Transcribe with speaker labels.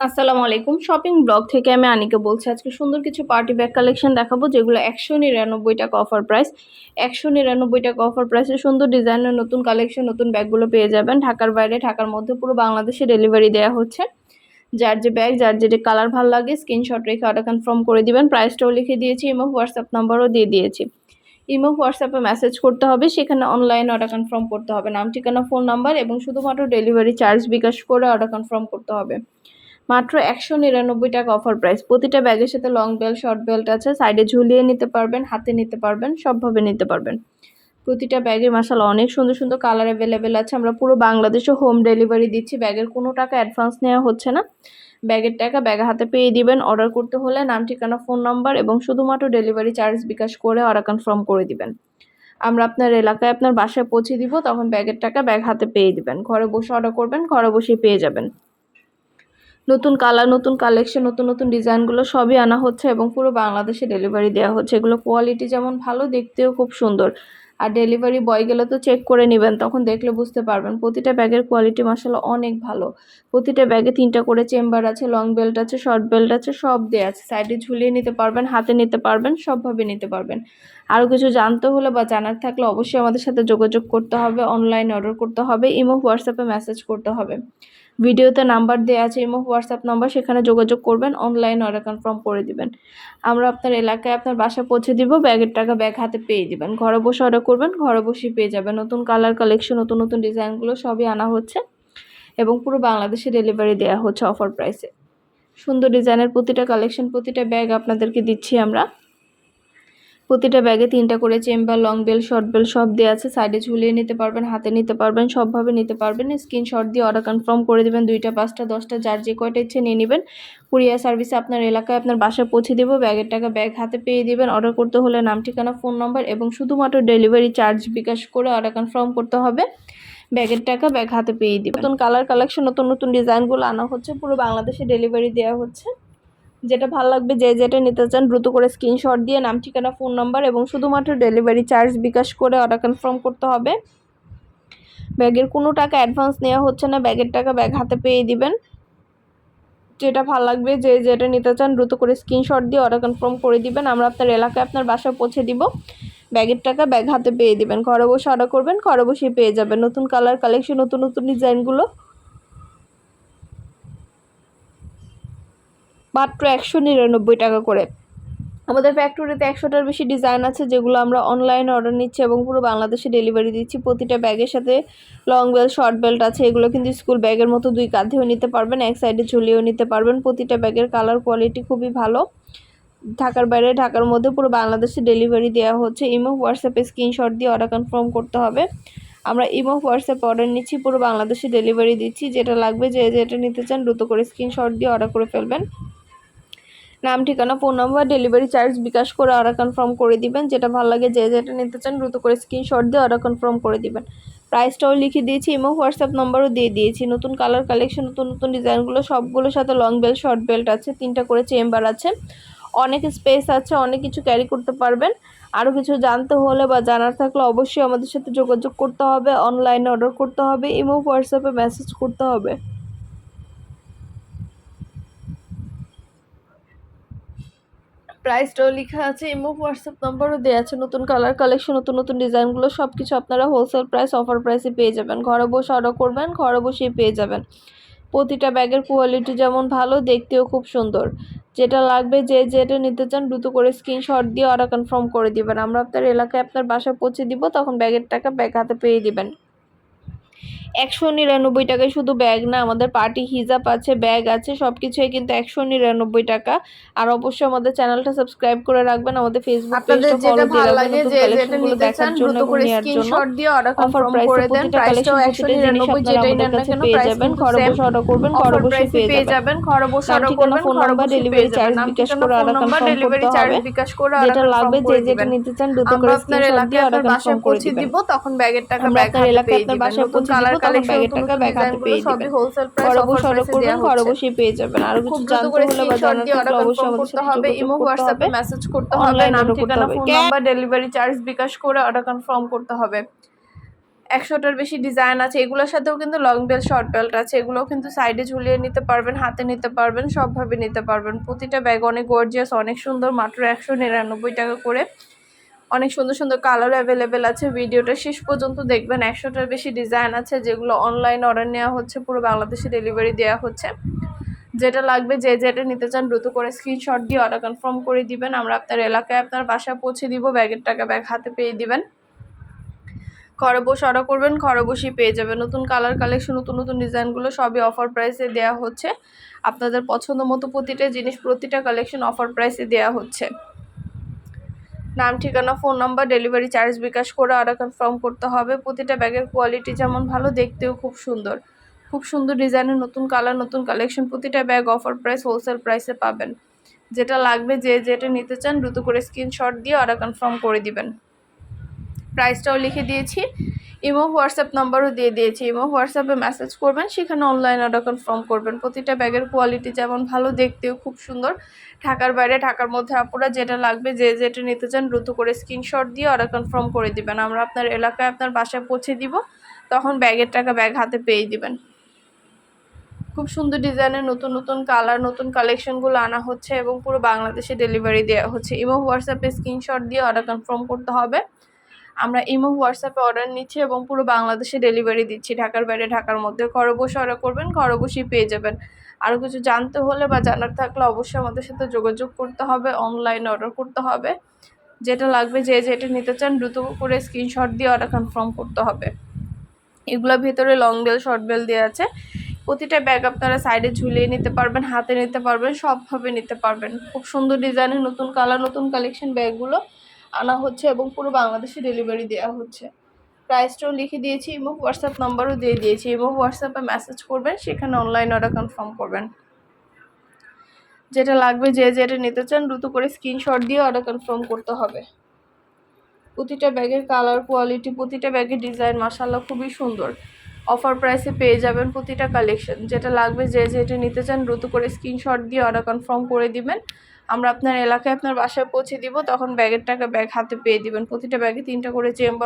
Speaker 1: আসসালামু আলাইকুম। Shopping blog থেকে আমি আনিকা বলছি। আজকে সুন্দর কিছু পার্টি ব্যাগ কালেকশন দেখাবো, যেগুলো একশো নিরানব্বই টাকা অফার প্রাইস একশো নিরানব্বই টাকা অফার প্রাইসে সুন্দর ডিজাইনের নতুন কালেকশন নতুন ব্যাগগুলো পেয়ে যাবেন। ঢাকার বাইরে, ঢাকার মধ্যে পুরো বাংলাদেশে ডেলিভারি দেওয়া হচ্ছে। যার যে ব্যাগ যার যেটা কালার ভালো লাগে স্ক্রিনশট রেখে অর্ডার কনফার্ম করে দিবেন। প্রাইসটাও লিখে দিয়েছি এবং হোয়াটসঅ্যাপ নাম্বারও দিয়ে দিয়েছি। ইমো হোয়াটসঅ্যাপে মেসেজ করতে হবে, সেখানে অনলাইন অর্ডার কনফার্ম করতে হবে। নাম, ঠিকানা ফোন নাম্বার এবং শুধুমাত্র ডেলিভারি চার্জ বিকাশ করে অর্ডার কনফার্ম করতে হবে। মাত্র একশো নিরানব্বই টাকা অফার প্রাইস প্রতিটা ব্যাগের সাথে লং বেল্ট শর্ট বেল্ট আছে। সাইডে ঝুলিয়ে নিতে পারবেন, হাতে নিতে পারবেন, সবভাবে নিতে পারবেন। প্রতিটা ব্যাগের মাসাল অনেক সুন্দর সুন্দর কালার অ্যাভেলেবেল আছে। আমরা পুরো বাংলাদেশে হোম ডেলিভারি দিচ্ছি। ব্যাগের কোনো টাকা অ্যাডভান্স নেওয়া হচ্ছে না। ব্যাগের টাকা ব্যাগ হাতে পেয়ে দিবেন। অর্ডার করতে হলে নাম, ঠিকানা ফোন নাম্বার এবং শুধুমাত্র ডেলিভারি চার্জ বিকাশ করে অর্ডার কনফার্ম করে দিবেন। আমরা আপনার এলাকায় আপনার বাসায় পৌঁছে দিব। তখন ব্যাগের টাকা ব্যাগ হাতে পেয়ে দিবেন। ঘরে বসে অর্ডার করবেন, ঘরে বসেই পেয়ে যাবেন। নতুন কালার নতুন কালেকশন নতুন নতুন ডিজাইনগুলো সবই আনা হচ্ছে এবং পুরো বাংলাদেশে ডেলিভারি দেওয়া হচ্ছে। এগুলো কোয়ালিটি যেমন ভালো, দেখতেও খুব সুন্দর। আর ডেলিভারি বয় গেলে তো চেক করে নেবেন, তখন দেখলে বুঝতে পারবেন। প্রতিটা ব্যাগের কোয়ালিটি মাসাল্লাহ অনেক ভালো। প্রতিটা ব্যাগে তিনটা করে চেম্বার আছে লং বেল্ট আছে শর্ট বেল্ট আছে, সব দেওয়া আছে। সাইডে ঝুলিয়ে নিতে পারবেন, হাতে নিতে পারবেন, সবভাবে নিতে পারবেন। আরও কিছু জানতে হলে বা জানার থাকলে অবশ্যই আমাদের সাথে যোগাযোগ করতে হবে অনলাইন অর্ডার করতে হবে, ইমো হোয়াটসঅ্যাপে মেসেজ করতে হবে। ভিডিওতে নাম্বার দেওয়া আছে, ইমো, হোয়াটসঅ্যাপ নাম্বার, সেখানে যোগাযোগ করবেন, অনলাইন অর্ডার কনফার্ম করে দিবেন। আমরা আপনার এলাকায় আপনার বাসা পৌঁছে দিব, ব্যাগের টাকা ব্যাগ হাতে পেয়ে দিবেন। ঘরে বসে অর্ডার করবেন, ঘরে বসেই পেয়ে যাবেন। নতুন কালার কালেকশন নতুন নতুন ডিজাইনগুলো সবই আনা হচ্ছে এবং পুরো বাংলাদেশে ডেলিভারি দেওয়া হচ্ছে অফার প্রাইসে সুন্দর ডিজাইনের প্রতিটা কালেকশন প্রতিটা ব্যাগ আপনাদেরকে দিচ্ছি আমরা। প্রতিটা ব্যাগে তিনটা করে chamber long belt short belt সব দেওয়া আছে। সাইডে ঝুলিয়ে নিতে পারবেন, হাতে নিতে পারবেন, সবভাবে নিতে পারবেন। স্ক্রিনশট দিয়ে অর্ডার কনফার্ম করে দেবেন, দুইটা, পাঁচটা, দশটা, যার যে কয়টা ইচ্ছে নিয়ে নেবেন। কুরিয়ার সার্ভিসে আপনার এলাকায় আপনার বাসায় পৌঁছে দেবো, ব্যাগের টাকা ব্যাগ হাতে পেয়ে দেবেন। অর্ডার করতে হলে নাম, ঠিকানা ফোন নম্বর এবং শুধুমাত্র ডেলিভারি চার্জ বিকাশ করে অর্ডার কনফার্ম করতে হবে। ব্যাগের টাকা ব্যাগ হাতে পেয়ে দিবেন। নতুন কালার কালেকশন নতুন নতুন ডিজাইনগুলো আনা হচ্ছে। পুরো বাংলাদেশে ডেলিভারি দেওয়া হচ্ছে। যেটা ভালো লাগবে যে যেটা নিতে চান দ্রুত করে স্ক্রিনশট দিয়ে, নাম, ঠিকানা ফোন নাম্বার এবং শুধুমাত্র ডেলিভারি চার্জ বিকাশ করে অর্ডার কনফার্ম করতে হবে। ব্যাগের কোনো টাকা অ্যাডভান্স নেওয়া হচ্ছে না, ব্যাগের টাকা ব্যাগ হাতে পেয়ে দিবেন। যেটা ভালো লাগবে যে যেটা নিতে চান দ্রুত করে স্ক্রিনশট দিয়ে অর্ডার কনফার্ম করে দিবেন, আমরা আপনার এলাকায় আপনার বাসায় পৌঁছে দিব। ব্যাগের টাকা ব্যাগ হাতে পেয়ে দিবেন। ঘরে বসে অর্ডার করবেন, ঘরে বসে পেয়ে যাবেন। নতুন কালার কালেকশন নতুন নতুন ডিজাইনগুলো মাত্র একশো নিরানব্বই টাকা করে। আমাদের ফ্যাক্টরিতে একশোটার বেশি ডিজাইন আছে, যেগুলো আমরা অনলাইনে অর্ডার নিচ্ছি এবং পুরো বাংলাদেশে ডেলিভারি দিচ্ছি। প্রতিটা ব্যাগের সাথে লং বেল্ট শর্ট বেল্ট আছে, এগুলো কিন্তু স্কুল ব্যাগের মতো দুই কাঁধেও নিতে পারবেন, এক সাইডে ঝুলিয়েও নিতে পারবেন। প্রতিটা ব্যাগের কালার কোয়ালিটি খুবই ভালো। ঢাকার বাইরে, ঢাকার মধ্যে পুরো বাংলাদেশে ডেলিভারি দেওয়া হচ্ছে। ইমো হোয়াটসঅ্যাপে স্ক্রিনশট দিয়ে অর্ডার কনফার্ম করতে হবে। আমরা ইমো হোয়াটসঅ্যাপ অর্ডার নিচ্ছি, পুরো বাংলাদেশে ডেলিভারি দিচ্ছি। যেটা লাগবে যে যেটা নিতে চান, দ্রুত করে স্ক্রিনশট দিয়ে অর্ডার করে ফেলবেন। নাম, ঠিকানা phone number delivery charge bKash করে অর্ডার কনফার্ম করে দিবেন। যেটা ভালো লাগে, যে যেটা নিতে চান দ্রুত করে স্ক্রিনশট দিয়ে অর্ডার কনফার্ম করে দিবেন। প্রাইসটাও লিখে দিয়েছি এবং হোয়াটসঅ্যাপ নাম্বারও দিয়ে দিয়েছি। নতুন কালার কালেকশন নতুন নতুন ডিজাইনগুলো সবগুলোর সাথে লং বেল্ট শর্ট বেল্ট আছে, তিনটা করে চেম্বার আছে। অনেক স্পেস আছে, অনেক কিছু ক্যারি করতে পারবেন। আরও কিছু জানতে হলে বা জানার থাকলে অবশ্যই আমাদের সাথে যোগাযোগ করতে হবে অনলাইনে অর্ডার করতে হবে এবং হোয়াটসঅ্যাপে মেসেজ করতে হবে। প্রাইসটাও লেখা আছে, ইমো হোয়াটসঅ্যাপ নাম্বারও দেওয়া আছে, নতুন কালার কালেকশন নতুন নতুন ডিজাইনগুলো সব কিছু আপনারা হোলসেল প্রাইস অফার প্রাইসে পেয়ে যাবেন। ঘরে বসে অর্ডার করবেন, ঘরে বসেই পেয়ে যাবেন। প্রতিটা ব্যাগের কোয়ালিটি যেমন ভালো, দেখতেও খুব সুন্দর। যেটা লাগবে, যে যেটা নিতে চান, দ্রুত করে স্ক্রিনশট দিয়ে অর্ডার কনফার্ম করে দিবেন। আমরা আপনার এলাকায় আপনার বাসায় পৌঁছে দিব, তখন ব্যাগের টাকা ব্যাগ হাতে পেয়ে দিবেন। একশো নিরানব্বই টাকায় শুধু ব্যাগ না আমাদের পার্টি হিজাব আছে ব্যাগ আছে সব কিছুই কিন্তু একশো নিরানব্বই টাকা। আর অবশ্যই আমাদের চ্যানেলটা সাবস্ক্রাইব করে রাখবেন আমাদের ফেসবুক পেজটা ফলো দিয়ে রাখবেন নতুন কালেকশনগুলো দেখার জন্য এবং নেওয়ার জন্য অফার প্রাইসে প্রতিটা কালেকশন প্রতিটা জিনিস আপনারা আমাদের কাছে পেয়ে যাবেন ঘরে বসে অর্ডার করবেন ঘরে বসে পেয়ে যাবেন।
Speaker 2: ঘরে বসে অর্ডার করবেন
Speaker 1: phone number delivery charge bKash করে অর্ডার কনফার্ম করতে হবে। যেটা লাগবে যে যেটা নিতে চান দ্রুত করে স্ক্রিনশট দিয়ে অর্ডার কনফার্ম করে দিবেন।
Speaker 2: দিব তখন ব্যাগের টাকা ব্যাগ
Speaker 1: এলাকায় আপনার বাসায় পৌঁছে
Speaker 2: কালার
Speaker 1: দিব তখন টাকা ব্যাগ হাতে পেয়ে
Speaker 2: সবই
Speaker 1: দিবেন।
Speaker 2: হোলসেল প্রাইস
Speaker 1: ঘরে বসে অর্ডার করবেন ঘরে
Speaker 2: হচ্ছে।
Speaker 1: পেয়ে যাবেন।
Speaker 2: আরও
Speaker 1: কিছু জানতে হলে বা
Speaker 2: স্ক্রিনশট
Speaker 1: জানার
Speaker 2: দিয়ে
Speaker 1: থাকলে
Speaker 2: অর্ডার
Speaker 1: অবশ্যই আমাদের সাথে
Speaker 2: হবে। ইমো হোয়াটসঅ্যাপে মেসেজ করতে হবে নাম
Speaker 1: করতে
Speaker 2: ঠিকানা
Speaker 1: হবে।
Speaker 2: Phone number delivery charge bKash করে অর্ডার কনফার্ম করতে হবে।
Speaker 1: একশোটার বেশি ডিজাইন আছে এগুলোর সাথেও কিন্তু লং বেল্ট শর্ট বেল্ট আছে। এগুলোও কিন্তু সাইডে ঝুলিয়ে নিতে পারবেন হাতে নিতে পারবেন সবভাবে নিতে পারবেন। প্রতিটা ব্যাগ অনেক গর্জিয়াস অনেক সুন্দর মাত্র একশো নিরানব্বই টাকা করে। অনেক সুন্দর সুন্দর কালার অ্যাভেলেবেল আছে। ভিডিওটা শেষ পর্যন্ত দেখবেন। একশোটার বেশি ডিজাইন আছে, যেগুলো অনলাইন অর্ডার নেওয়া হচ্ছে, পুরো বাংলাদেশে ডেলিভারি দেওয়া হচ্ছে। যেটা লাগবে, যে যেটা নিতে চান, দ্রুত করে স্ক্রিনশট দিয়ে অর্ডার কনফার্ম করে দিবেন। আমরা আপনার এলাকায় আপনার বাসায় পৌঁছে দিব, ব্যাগের টাকা ব্যাগ হাতে পেয়ে দিবেন। ঘরে বসে অর্ডার করবেন, ঘরে বসেই পেয়ে যাবেন। নতুন কালার কালেকশন নতুন নতুন ডিজাইনগুলো সবই অফার প্রাইসে দেওয়া হচ্ছে। আপনাদের পছন্দ মতো প্রতিটা জিনিস, প্রতিটা কালেকশন অফার প্রাইসে দেওয়া হচ্ছে। নাম, ঠিকানা phone number delivery charge bKash করে অর্ডার কনফার্ম করতে হবে। প্রতিটা ব্যাগের কোয়ালিটি যেমন ভালো, দেখতেও খুব সুন্দর। খুব সুন্দর ডিজাইনের নতুন কালার নতুন কালেকশন প্রতিটা ব্যাগ অফার প্রাইস হোলসেল প্রাইসে পাবেন। যেটা লাগবে, যে যেটা নিতে চান, দ্রুত করে স্ক্রিনশট দিয়ে অর্ডার কনফার্ম করে দিবেন। প্রাইসটাও লিখে দিয়েছি। ইমো হোয়াটসঅ্যাপ নাম্বারও দিয়ে দিয়েছি ইমো হোয়াটসঅ্যাপে মেসেজ করবেন, সেখানে অনলাইন অর্ডার কনফার্ম করবেন। প্রতিটা ব্যাগের কোয়ালিটি যেমন ভালো, দেখতেও খুব সুন্দর। ঢাকার বাইরে, ঢাকার মধ্যে আপুরা যেটা লাগবে, যে যেটা নিতে চান দ্রুত করে স্ক্রিনশট দিয়ে অর্ডার কনফার্ম করে দিবেন। আমরা আপনার এলাকায় আপনার বাসায় পৌঁছে দিব, তখন ব্যাগের টাকা ব্যাগ হাতে পেয়ে দিবেন। খুব সুন্দর ডিজাইনের নতুন নতুন কালার নতুন কালেকশনগুলো আনা হচ্ছে এবং পুরো বাংলাদেশে ডেলিভারি দেওয়া হচ্ছে। ইমো হোয়াটসঅ্যাপে স্ক্রিনশট দিয়ে অর্ডার কনফার্ম করতে হবে। আমরা ইমো, হোয়াটসঅ্যাপে অর্ডার নিচ্ছি এবং পুরো বাংলাদেশে ডেলিভারি দিচ্ছি। ঢাকার বাইরে, ঢাকার মধ্যে। ঘরে বসে অর্ডার করবেন, ঘরে বসেই পেয়ে যাবেন। আরও কিছু জানতে হলে বা জানার থাকলে অবশ্যই আমাদের সাথে যোগাযোগ করতে হবে অনলাইন অর্ডার করতে হবে। যেটা লাগবে, যে যেটা নিতে চান, দ্রুত করে স্ক্রিনশট দিয়ে অর্ডার কনফার্ম করতে হবে। এগুলোর ভিতরে লং বেল শর্ট বেল দেওয়া আছে। প্রতিটা ব্যাগ আপনারা সাইডে ঝুলিয়ে নিতে পারবেন, হাতে নিতে পারবেন, সবভাবে নিতে পারবেন। খুব সুন্দর ডিজাইনের নতুন কালার নতুন কালেকশন ব্যাগগুলো আনা হচ্ছে এবং পুরো বাংলাদেশে ডেলিভারি দেওয়া হচ্ছে। প্রাইসটাও লিখে দিয়েছি, এবং হোয়াটসঅ্যাপ নাম্বারও দিয়ে দিয়েছি, এবং হোয়াটসঅ্যাপে মেসেজ করবেন, সেখানে অনলাইন অর্ডার কনফার্ম করবেন। যেটা লাগবে যে যেটা নিতে চান, দ্রুত করে স্ক্রিনশট দিয়ে অর্ডার কনফার্ম করতে হবে। প্রতিটা ব্যাগের কালার কোয়ালিটি প্রতিটা ব্যাগের ডিজাইন মাসাল্লাহ খুবই সুন্দর। অফার প্রাইসে পেয়ে যাবেন প্রতিটা কালেকশন যেটা লাগবে যে যেটা নিতে চান, দ্রুত করে স্ক্রিনশট দিয়ে অর্ডার কনফার্ম করে দিবেন। আমরা আপনার এলাকায় আপনার বাসায় পৌঁছে দিব, তখন ব্যাগের টাকা ব্যাগ হাতে পেয়ে দিবেন। প্রতিটা ব্যাগে তিনটা করে চেম্বার